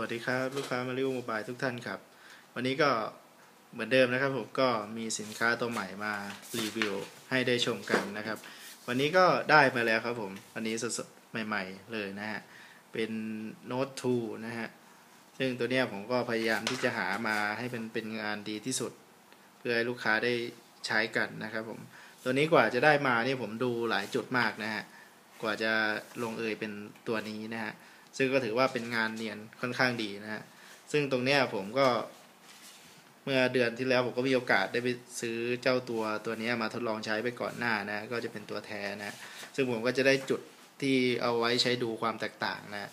วัสดีครับ ลูกค้ามาริโอโมบายทุกท่านครับ วันนี้ก็เหมือนเดิมนะครับผมก็มีสินค้าตัวใหม่มารีวิวให้ได้ชมกันนะครับ วันนี้ก็ได้มาแล้วครับผมวันนี้สดๆใหม่ ๆ เลยนะฮะเป็น Note 2นะฮะซึ่งตัวเนี้ยผมก็พยายามที่จะหามาให้เป็นเป็นงานดีที่สุด เพื่อให้ลูกค้าได้ใช้กันนะครับผมตัวนี้กว่าจะได้มาเนี่ยผมดูหลายจุดมากนะฮะกว่าจะลงเอยเป็นตัวนี้นะฮะ ซึ่งก็ถือว่าเป็นงานเนียนค่อนข้างดีนะฮะซึ่งตรงเนี้ยผมก็เมื่อเดือนที่แล้วผมก็มีโอกาสได้ไปซื้อเจ้าตัวตัวนี้มาทดลองใช้ไปก่อนหน้านะก็จะเป็นตัวแท้นะซึ่งผมก็จะได้จุดที่เอาไว้ใช้ดูความแตกต่างนะ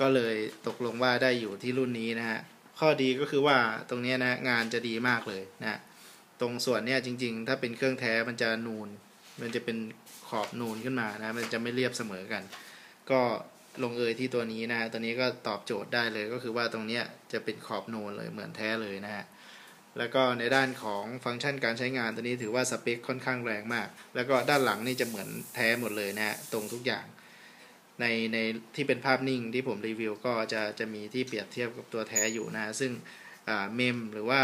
ก็เลยตกลงว่าได้อยู่ที่รุ่นนี้นะฮะข้อดีก็คือว่าตรงนี้นะงานจะดีมากเลยนะตรงส่วนเนี้ยจริง ๆ ถ้าเป็นเครื่องแท้มันจะนูน มันจะเป็นขอบนูนขึ้นมานะมันจะไม่เรียบเสมอกัน ก็ ลงเอยที่ตัวนี้นะฮะตัวนี้ก็ตอบโจทย์ได้เลยก็คือว่าตรงนี้จะเป็นขอบนูนเลยเหมือนแท้เลยนะฮะแล้วก็ในด้านของฟังก์ชันการใช้งานตัวนี้ถือว่าสเปคค่อนข้างแรงมาก แล้วก็ด้านหลังนี่จะเหมือนแท้หมดเลยนะฮะตรงทุกอย่าง ในในที่เป็นภาพนิ่งที่ผมรีวิวก็จะจะมีที่เปรียบเทียบกับตัวแท้อยู่นะ ซึ่งเมมหรือว่า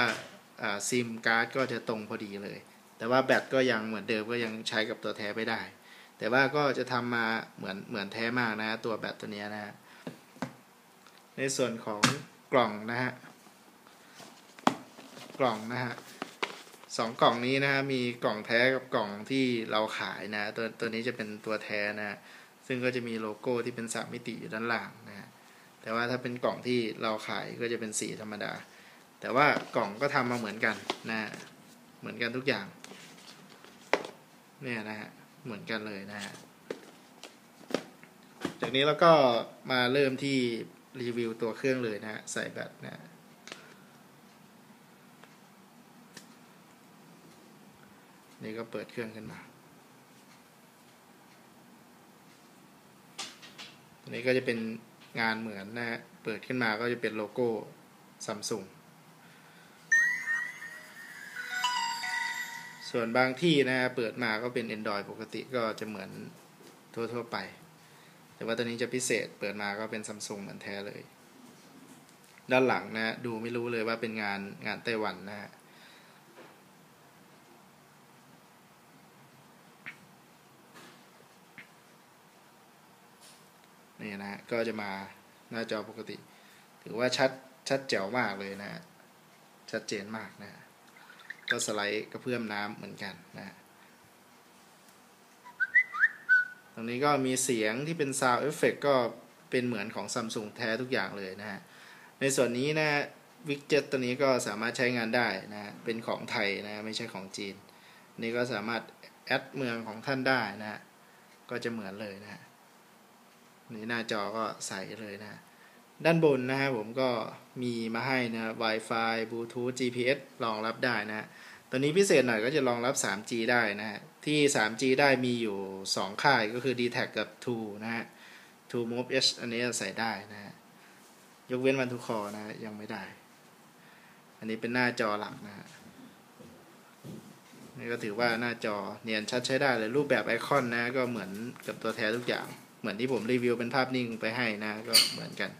ซิมการ์ดก็จะตรงพอดีเลย แต่ว่าแบตก็ยังเหมือนเดิมก็ยังใช้กับตัวแท้ไม่ได้ แต่ว่าก็จะทำมาเหมือนเหมือนแท้มากนะตัวแบตตัวนี้นะฮะในส่วนของกล่องนะฮะ กล่องนะฮะสองกล่องนี้นะฮะมีกล่องแท้กับกล่องที่เราขายนะ ตัวตัวนี้จะเป็นตัวแท้นะซึ่งก็จะมีโลโก้ที่เป็นสามมิติอยู่ด้านล่างนะฮะแต่ว่าถ้าเป็นกล่องที่เราขายก็จะเป็นสีธรรมดา แต่ว่ากล่องก็ทำมาเหมือนกันนะเหมือนกันทุกอย่าง เนี่ยนะฮะ เหมือนกันเลยนะฮะ จากนี้แล้วก็มาเริ่มที่รีวิวตัวเครื่องเลยนะฮะ ใส่แบตนะนี่ก็เปิดเครื่องขึ้นมาตัวนี้ก็จะเป็นงานเหมือนนะฮะ เปิดขึ้นมาก็จะเป็นโลโก้ซัมซุง ส่วนบางที่นะเปิดมาก็เป็น Android ปกติก็จะเหมือนทั่วๆไป แต่ว่าตัวนี้จะพิเศษเปิดมาก็เป็นซัมซุงเหมือนแท้เลย ด้านหลังนะดูไม่รู้เลยว่าเป็นงานงานไต้หวันนะฮะนี่นะฮะก็จะมาหน้าจอปกติ ถือว่าชัดชัดแจ๋วมากเลยนะฮะชัดเจนมากนะฮะ ก็สไลด์กระเพื่อมน้ำเหมือนกันนะตรงนี้ก็มีเสียงที่เป็น Sound Effect ก็เป็นเหมือนของซัมซุงแท้ทุกอย่างเลยนะฮะ ในส่วนนี้นะวิกเจ็ตตัวนี้ก็สามารถใช้งานได้นะ เป็นของไทยนะ ไม่ใช่ของจีน นี่ก็สามารถแอดเมืองของท่านได้นะ ก็จะเหมือนเลยนะ นี่หน้าจอก็ใสเลยนะ ด้านบนนะฮะผมก็มีมาให้นะ Wi-Fi Bluetooth GPS รองรับได้นะ ตัวนี้พิเศษหน่อยก็จะรองรับ 3G ได้นะฮะ ที่ 3G ได้มีอยู่ 2 ค่ายก็คือ d t แทกับ True นะฮะ True Move H อันนี้ใส่ได้นะฮะ ยกเว้นวันทุกคอนะยังไม่ได้ อันนี้เป็นหน้าจอหลักนะฮะ นี่ก็ถือว่าหน้าจอเนียนชัดใช้ได้เลย รูปแบบไอคอนนะ ก็เหมือนกับตัวแท้ทุกอย่าง เหมือนที่ผมรีวิวเป็นภาพนิ่งไปให้นะ ก็เหมือนกัน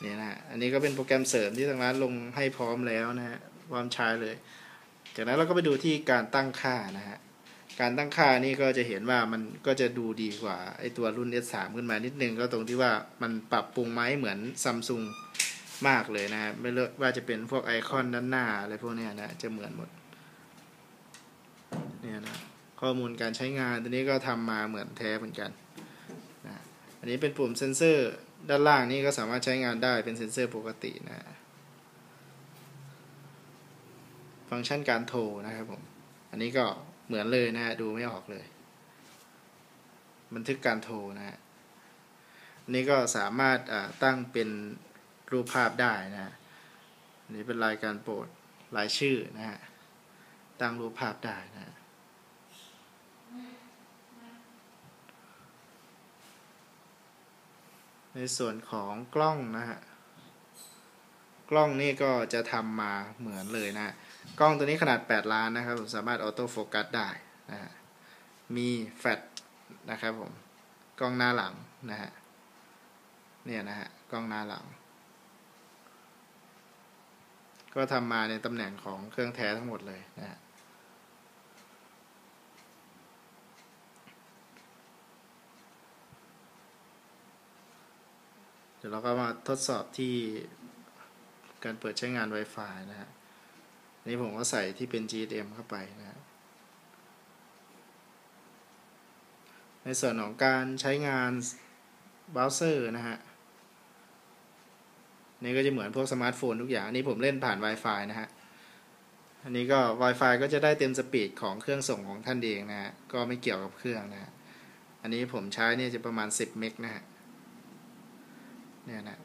เนี่ยนะ อันนี้ก็เป็นโปรแกรมเสริมที่ทางร้านลงให้พร้อมแล้วนะฮะพร้อมใช้เลย จากนั้นเราก็ไปดูที่การตั้งค่านะฮะ การตั้งค่านี่ก็จะเห็นว่ามันก็จะดูดีกว่าไอตัวรุ่น S3 ขึ้นมานิดนึงก็ตรงที่ว่ามันปรับปรุงไม้เหมือนซัมซุงมากเลยนะฮะไม่เลือกว่าจะเป็นพวกไอคอนด้านหน้าอะไรพวกนี้นะจะเหมือนหมดเนี่ยนะข้อมูลการใช้งานตัวนี้ก็ทำมาเหมือนแท้เหมือนกันนะอันนี้เป็นปุ่มเซนเซอร์ด้านล่างนี่ก็สามารถใช้งานได้เป็นเซนเซอร์ปกตินะ ฟังก์ชันการโทรนะครับผม อันนี้ก็เหมือนเลยนะฮะดูไม่ออกเลย บันทึกการโทรนะฮะอันนี้ก็สามารถตั้งเป็นรูปภาพได้นะนนี้เป็นรายการโปรดรายชื่อนะฮะ ตั้งรูปภาพได้นะ ในส่วนของกล้องนะฮะ กล้องนี่ก็จะทำมาเหมือนเลยนะ กล้องตัวนี้ขนาด 8 ล้านนะครับผมสามารถออโต้โฟกัสได้นะฮะมีแฟลชนะครับผมกล้องหน้าหลังนะฮะเนี่ยนะฮะกล้องหน้าหลัง ก็ทำมาในตำแหน่งของเครื่องแท้ทั้งหมดเลยนะฮะเดี๋ยวเราก็มาทดสอบที่การเปิดใช้งาน Wi-Fi นะฮะ นี่ผมก็ใส่ที่เป็น GSM เข้าไปนะฮะในส่วนของการใช้งานเบราว์เซอร์นะฮะนี่ก็จะเหมือนพวกสมาร์ทโฟนทุกอย่างอันนี้ผมเล่นผ่าน Wi-Fi นะฮะ อันนี้ก็ Wi-Fi ก็จะได้เต็มสปีดของเครื่องส่งของท่านเองนะฮะ ก็ไม่เกี่ยวกับเครื่องนะฮะ อันนี้ผมใช้เนี่ยจะประมาณ 10 เมกนะฮะ เนี่ยนะ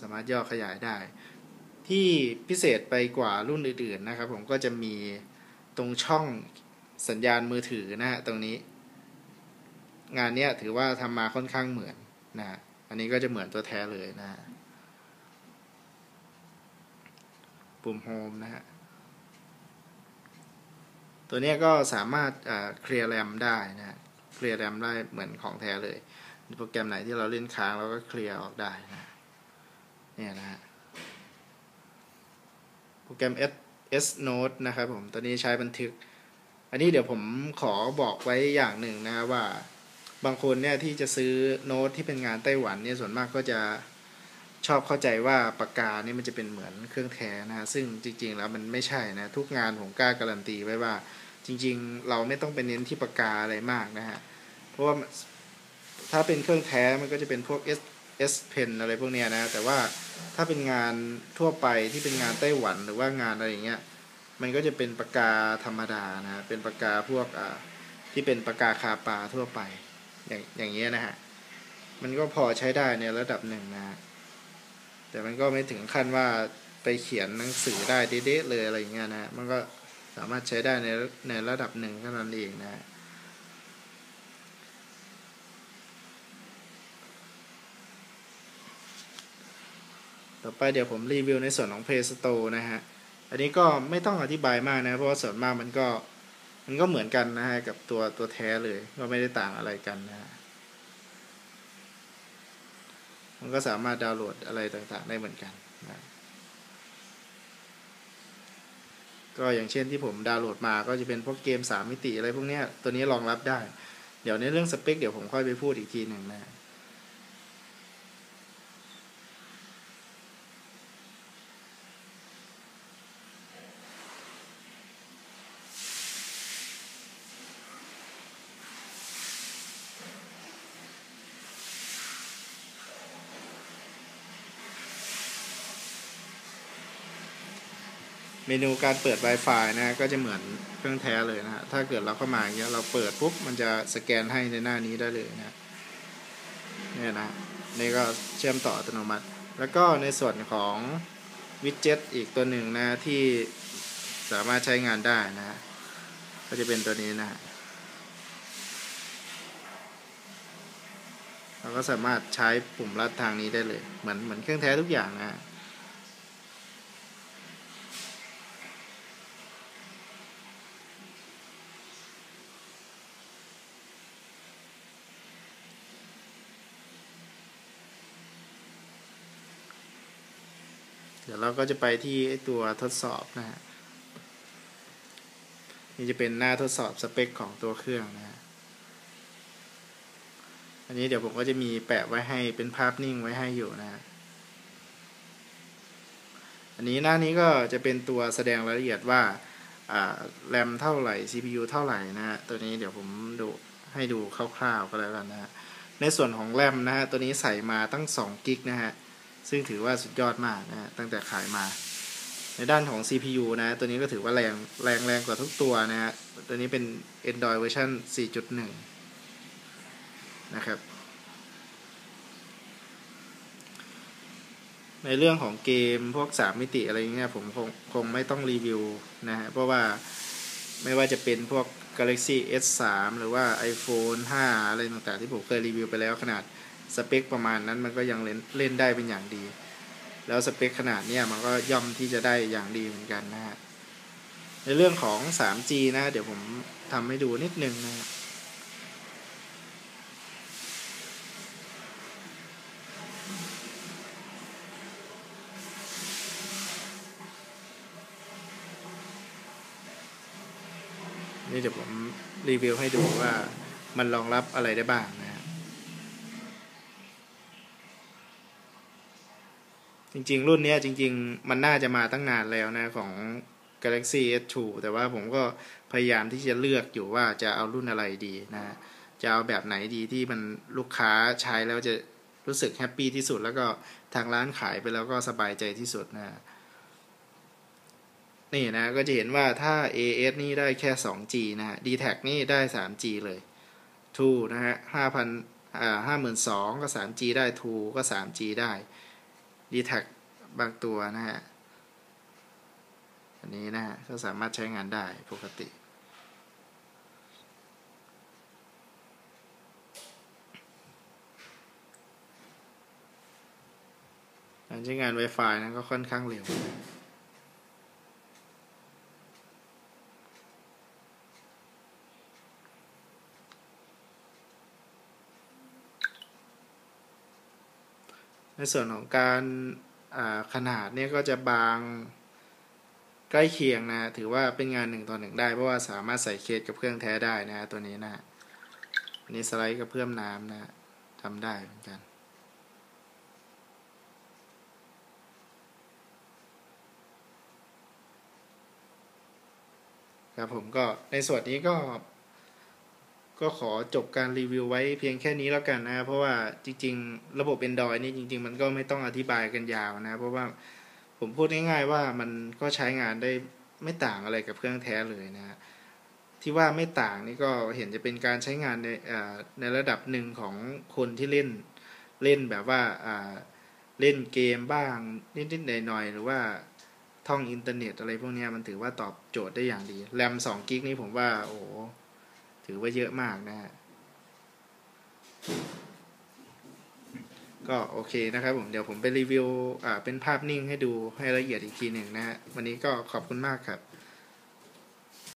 สามารถย่อขยายได้ ที่พิเศษไปกว่ารุ่นอื่นๆนะครับ ผมก็จะมีตรงช่องสัญญาณมือถือนะฮะตรงนี้ งานเนี้ยถือว่าทำมาค่อนข้างเหมือนนะฮะอันนี้ก็จะเหมือนตัวแท้เลยนะฮะปุ่มโฮมนะฮะตัวนี้ก็สามารถเคลียร์แรมได้นะฮะเคลียร์แรมได้เหมือนของแท้เลย โปรแกรมไหนที่เราเล่นค้างเราก็เคลียร์ออกได้นะเนี่ยนะฮะ โปรแกรม S S Note นะครับผมตัวนี้ใช้บันทึก อันนี้เดี๋ยวผมขอบอกไว้อย่างหนึ่งนะว่า บางคนเนี่ยที่จะซื้อโน้ตที่เป็นงานไต้หวันเนี่ยส่วนมากก็จะชอบเข้าใจว่าปากกานี่มันจะเป็นเหมือนเครื่องแท้นะ ซึ่งจริง ๆ แล้วมันไม่ใช่นะ ทุกงานผมกล้าการันตีไว้ว่า จริง ๆ เราไม่ต้องไปเน้นที่ปากกาอะไรมากนะฮะ เพราะว่าถ้าเป็นเครื่องแท้มันก็จะเป็นพวก S S Pen อะไรพวกเนี้ยนะ แต่ว่า ถ้าเป็นงานทั่วไปที่เป็นงานไต้หวันหรือว่างานอะไรอย่างเงี้ย มันก็จะเป็นปากกาธรรมดานะ เป็นปากกาพวกอ่าที่เป็นปากกาคาปาทั่วไป อย่างอย่างเงี้ยนะฮะ มันก็พอใช้ได้ในระดับหนึ่งนะ แต่มันก็ไม่ถึงขั้นว่าไปเขียนหนังสือได้เด๊ะเลยอะไรอย่างเงี้ยนะ มันก็สามารถใช้ได้ในในระดับหนึ่งเท่านั้นเองนะ ต่อไปเดี๋ยวผมรีวิวในส่วนของ Play Store นะฮะ อันนี้ก็ไม่ต้องอธิบายมากนะ เพราะว่าส่วนมากมันก็มันก็เหมือนกันนะฮะ กับตัวตัวแท้เลย ก็ไม่ได้ต่างอะไรกันนะฮะ มันก็สามารถดาวน์โหลดอะไรต่างๆได้เหมือนกันนะก็อย่างเช่นที่ผมดาวน์โหลดมาก็จะเป็นพวกเกม 3 มิติอะไรพวกนี้ตัวนี้รองรับได้ เดี๋ยวในเรื่องสเปคเดี๋ยวผมค่อยไปพูดอีกทีหนึ่งนะ เมนูการเปิด Wi-Fi นะก็จะเหมือนเครื่องแท้เลยนะฮะถ้าเกิดเราเข้ามาอย่างเงี้ยเราเปิดปุ๊บมันจะสแกนให้ในหน้านี้ได้เลยนะเนี่ยนะนี่ก็เชื่อมต่ออัตโนมัติ แล้วก็ในส่วนของวิดเจ็ตอีกตัวหนึ่งนะที่สามารถใช้งานได้นะ ก็จะเป็นตัวนี้นะเราก็สามารถใช้ปุ่มลัดทางนี้ได้เลย เหมือนเหมือนเครื่องแท้ทุกอย่างนะ ดี๋ยวเราก็จะไปที่ตัวทดสอบนะฮะนี่จะเป็นหน้าทดสอบสเปคของตัวเครื่องนะฮะอันนี้เดี๋ยวผมก็จะมีแปะไว้ให้เป็นภาพนิ่งไว้ให้อยู่นะฮะอันนี้หน้านี้ก็จะเป็นตัวแสดงรายละเอียดว่าแรมเท่าไหร่ CPU เท่าไหร่นะฮะตัวนี้เดี๋ยวผมดูให้ดูคร่าวๆก็แล้วกันนะฮะในส่วนของแรมนะฮะตัวนี้ใส่มาตั้ง2กิกนะฮะ ซึ่งถือว่าสุดยอดมากนะตั้งแต่ขายมา ในด้านของ CPU นะ ตัวนี้ก็ถือว่าแรงแรงแรงกว่าทุกตัวนะฮะตัวนี้เป็น Android เวอร์ชัน4.1 นะครับในเรื่องของเกมพวก 3 มิติอะไรเงี้ยผมคงคงไม่ต้องรีวิวนะฮะเพราะว่าไม่ว่าจะเป็นพวก Galaxy S3 หรือว่า iPhone 5 อะไรต่างๆ ที่ผมเคยรีวิวไปแล้วขนาด สเปคประมาณนั้นมันก็ยังเล่นเล่นได้เป็นอย่างดี แล้วสเปคขนาดเนี้ยมันก็ย่อมที่จะได้อย่างดีเหมือนกันนะฮะในเรื่องของ 3G นะ เดี๋ยวผมทำให้ดูนิดนึงนะ นี่เดี๋ยวผมรีวิวให้ดูว่ามันรองรับอะไรได้บ้างนะ จริง ๆ รุ่นนี้จริง ๆ มันน่าจะมาตั้งนานแล้วนะของ Galaxy S2 แต่ว่าผมก็พยายามที่จะเลือกอยู่ว่าจะเอารุ่นอะไรดีนะจะเอาแบบไหนดีที่มันลูกค้าใช้แล้วจะรู้สึกแฮปปี้ที่สุด แล้วก็ทางร้านขายไปแล้วก็สบายใจที่สุดนะนี่นะก็จะเห็นว่าถ้า AS นี่ได้แค่ 2G นะฮะ d t แทนี่ได้ 3G เลย2นะฮะ5,000อ่า52,000ก็ 3G ได้2ก็ 3G ได้ d t แทบางตัวนะฮะ อันนี้นะฮะก็สามารถใช้งานได้ปกติ การใช้งาน Wi-Fi นะก็ค่อนข้างเร็ว ในส่วนของการขนาดเนี่ยก็จะบางใกล้เคียงนะถือว่าเป็นงานหนึ่งต่อหนึ่งได้ เพราะว่าสามารถใส่เคสกับเครื่องแท้ได้นะตัวนี้นะอันนี้สไลด์กับเพิ่มน้ำนะทำได้เหมือนกันครับผมก็ในส่วนนี้ก็ ก็ขอจบการรีวิวไว้เพียงแค่นี้แล้วกันนะ เพราะว่าจริง ๆ ระบบ Android นี่จริง ๆ มันก็ไม่ต้องอธิบายกันยาวนะ เพราะว่าผมพูดง่ายๆว่ามันก็ใช้งานได้ไม่ต่างอะไรกับเครื่องแท้เลยนะ ที่ว่าไม่ต่างนี่ก็เห็นจะเป็นการใช้งานในในระดับหนึ่งของคนที่เล่นเล่นแบบว่าเล่นเกมบ้างนิดๆหน่อยๆหรือว่าท่องอินเทอร์เน็ตอะไรพวกนี้มันถือว่าตอบโจทย์ได้อย่างดีแรมสองกิกนี่ผมว่าโอ้ ถือว่าเยอะมากนะฮะก็โอเคนะครับผมเดี๋ยวผมไปรีวิวอ่าเป็นภาพนิ่งให้ดูให้ละเอียดอีกทีหนึ่งนะฮะวันนี้ก็ขอบคุณมากครับ